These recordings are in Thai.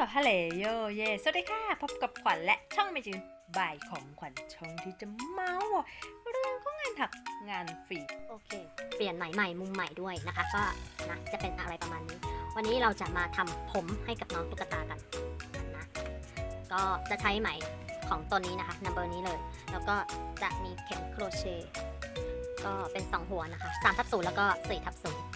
ลฮัลโหลโยเยสวัสดีค่ะ พบกับขวัญและช่องไม่จืนบ่ายของขวัญช่องที่จะเมาส์เรื่องของงานถักงานฟรีโอเค เปลี่ยนไหมใหม่มุมใหม่ด้วยนะคะ ก็นะจะเป็นอะไรประมาณนี้ วันนี้เราจะมาทำผมให้กับน้องตุ๊กตากันนะก็จะใช้ไหมของตัวนี้นะคะนัมเบอร์นี้เลย แล้วก็จะมีเข็มโครเชต์ก็เป็น 2 หัวนะคะ3ทับ0แล้วก็4ทับ0นะคะโอเค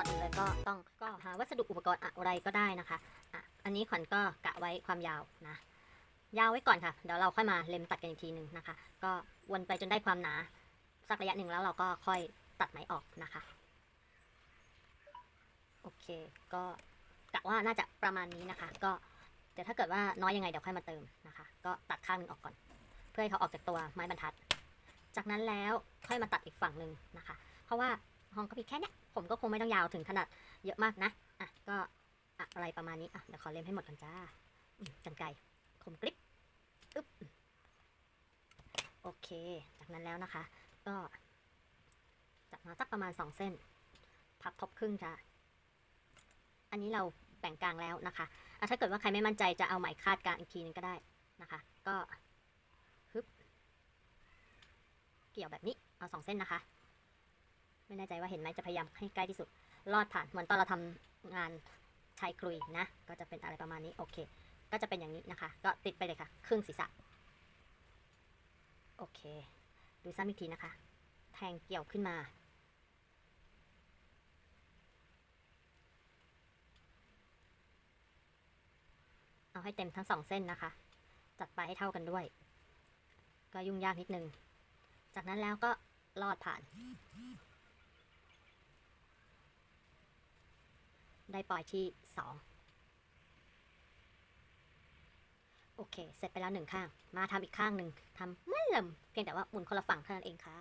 ก่อนอื่นเลยก็ต้องก็หาวัสดุอุปกรณ์อะไรก็ได้นะคะอะอันนี้ขวัญก็กะไว้ความยาวนะ ยาวไว้ก่อนค่ะ เดี๋ยวเราค่อยมาเล็มตัดกันอีกทีหนึ่งนะคะ ก็วนไปจนได้ความหนาสักระยะหนึ่งแล้วเราก็ค่อยตัดไหมออกนะคะ โอเค ก็กะว่าน่าจะประมาณนี้นะคะ ก็เดี๋ยวถ้าเกิดว่าน้อยยังไงเดี๋ยวค่อยมาเติมนะคะ ก็ตัดข้างหนึงออกก่อน เพื่อให้เขาออกจากตัวไม้บรรทัด จากนั้นแล้วค่อยมาตัดอีกฝั่งหนึ่งนะคะ เพราะว่า ห้องก็มีแค่เนี้ยผมก็คงไม่ต้องยาวถึงขนาดเยอะมากนะอะก็อะไรประมาณนี้อะเดี๋ยวขอเล็มให้หมดก่อนจ้าอืมกันไกรคมกริบอึ๊บโอเค จากนั้นแล้วนะคะ ก็จับมาสักประมาณ2เส้น พับทบครึ่งจ้ะอันนี้เราแบ่งกลางแล้วนะคะอะถ้าเกิดว่าใครไม่มั่นใจจะเอาไหมคาดกลางอีกทีนึงก็ได้นะคะ ก็ฮึบเกี่ยวแบบนี้เอาสองเส้นนะคะ ไม่แน่ใจว่าเห็นไหมจะพยายามให้ใกล้ที่สุด ลอดผ่านเหมือนตอนเราทำงานชายคลุยนะ ก็จะเป็นอะไรประมาณนี้โอเค ก็จะเป็นอย่างนี้นะคะ ก็ติดไปเลยค่ะ ครึ่งศีรษะ โอเค ดูซ้ำอีกทีนะคะ แทงเกี่ยวขึ้นมา เอาให้เต็มทั้งสองเส้นนะคะ จัดไปให้เท่ากันด้วย ก็ยุ่งยากนิดนึง จากนั้นแล้วก็ลอดผ่าน ได้ปล่อยที่สองโอเค เสร็จไปแล้วหนึ่งข้าง มาทำอีกข้างหนึ่งทำเมือเดิมเพียงแต่ว่าหมุนคนละฝั่งเท่านั้นเองค่ะ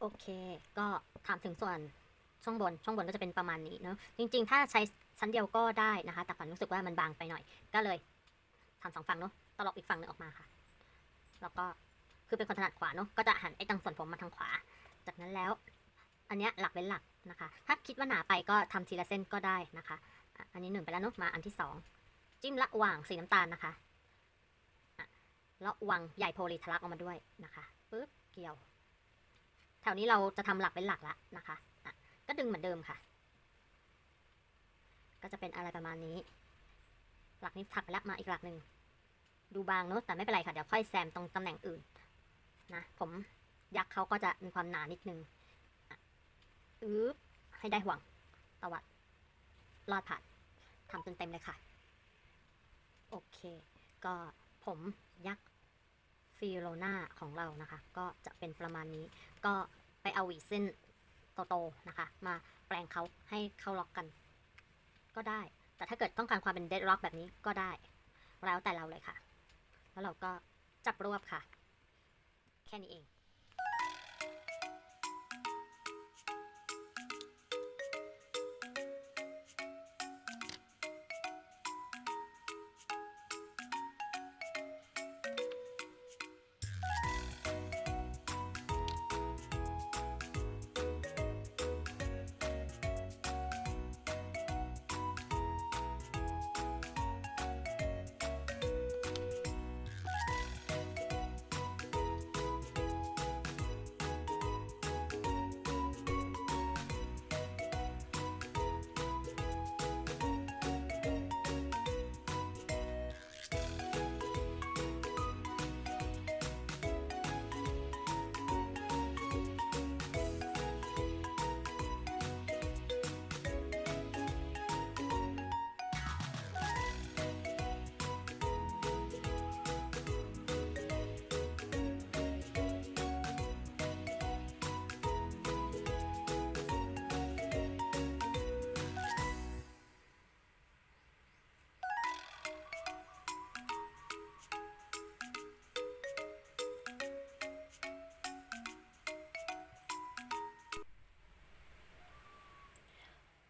โอเค ก็ถามถึงส่วนช่องบน ช่องบนก็จะเป็นประมาณนี้เนอะจริง ๆ ถ้าใช้ชั้นเดียวก็ได้นะคะ แต่ฝันรู้สึกว่ามันบางไปหน่อย ก็เลยทำสองฝั่งเนอะตลบอีกฝั่งหนึ่งออกมาค่ะ แล้วก็ คือเป็นคนถนัดขวาเนอะก็จะหันไอ้ตรงส่วนผมมาทางขวา จากนั้นแล้ว อันเนี้ยหลักเป็นหลักนะคะ ถ้าคิดว่าหนาไปก็ทำทีละเส้นก็ได้นะคะ อันนี้หนึ่งไปแล้วเนอะมาอันที่สองจิ้มระหว่างสีน้ำตาลนะคะอะระวังใหญ่โพลีทะลักออกมาด้วยนะคะปึ๊บเกี่ยว แถวนี้เราจะทำหลักเป็นหลักละนะคะะก็ดึงเหมือนเดิมค่ะ ก็จะเป็นอะไรประมาณนี้ หลักนี้ถักไปแล้วมาอีกหลักหนึ่งดูบางเนอะแต่ไม่เป็นไรค่ะ เดี๋ยวค่อยแซมตรงตำแหน่งอื่น นะ ผมยักษ์เขาก็จะมีความหนานิดนึงอึ๊บให้ได้ห่วงตวัดลอดผ่านทำจนเต็มเลยค่ะ โอเค ก็ผมยักษ์ฟิโลนาของเรานะคะ ก็จะเป็นประมาณนี้ ก็ไปเอาหวีเส้นโตๆนะคะ มาแปลงเขาให้เข้าล็อกกัน ก็ได้ แต่ถ้าเกิดต้องการความเป็นเดดล็อกแบบนี้ก็ได้ แล้วแต่เราเลยค่ะ แล้วเราก็จับรวบค่ะ แค่นี้เอง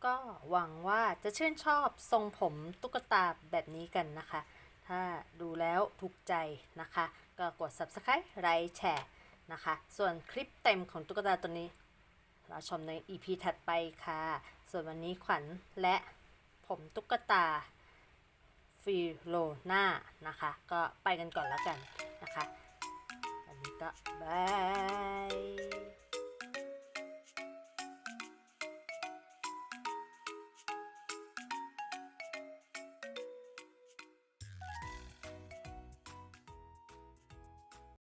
ก็หวังว่าจะชื่นชอบทรงผมตุ๊กตาแบบนี้กันนะคะ ถ้าดูแล้วถูกใจนะคะ ก็กด subscribe ไลค์แชร์นะคะ ส่วนคลิปเต็มของตุ๊กตาตัวนี้ เราชมใน EP ถัดไปค่ะ ส่วนวันนี้ขวัญและผมตุ๊กตาฟิโลน่านะคะ ก็ไปกันก่อนแล้วกันนะคะ วันนี้ก็บาย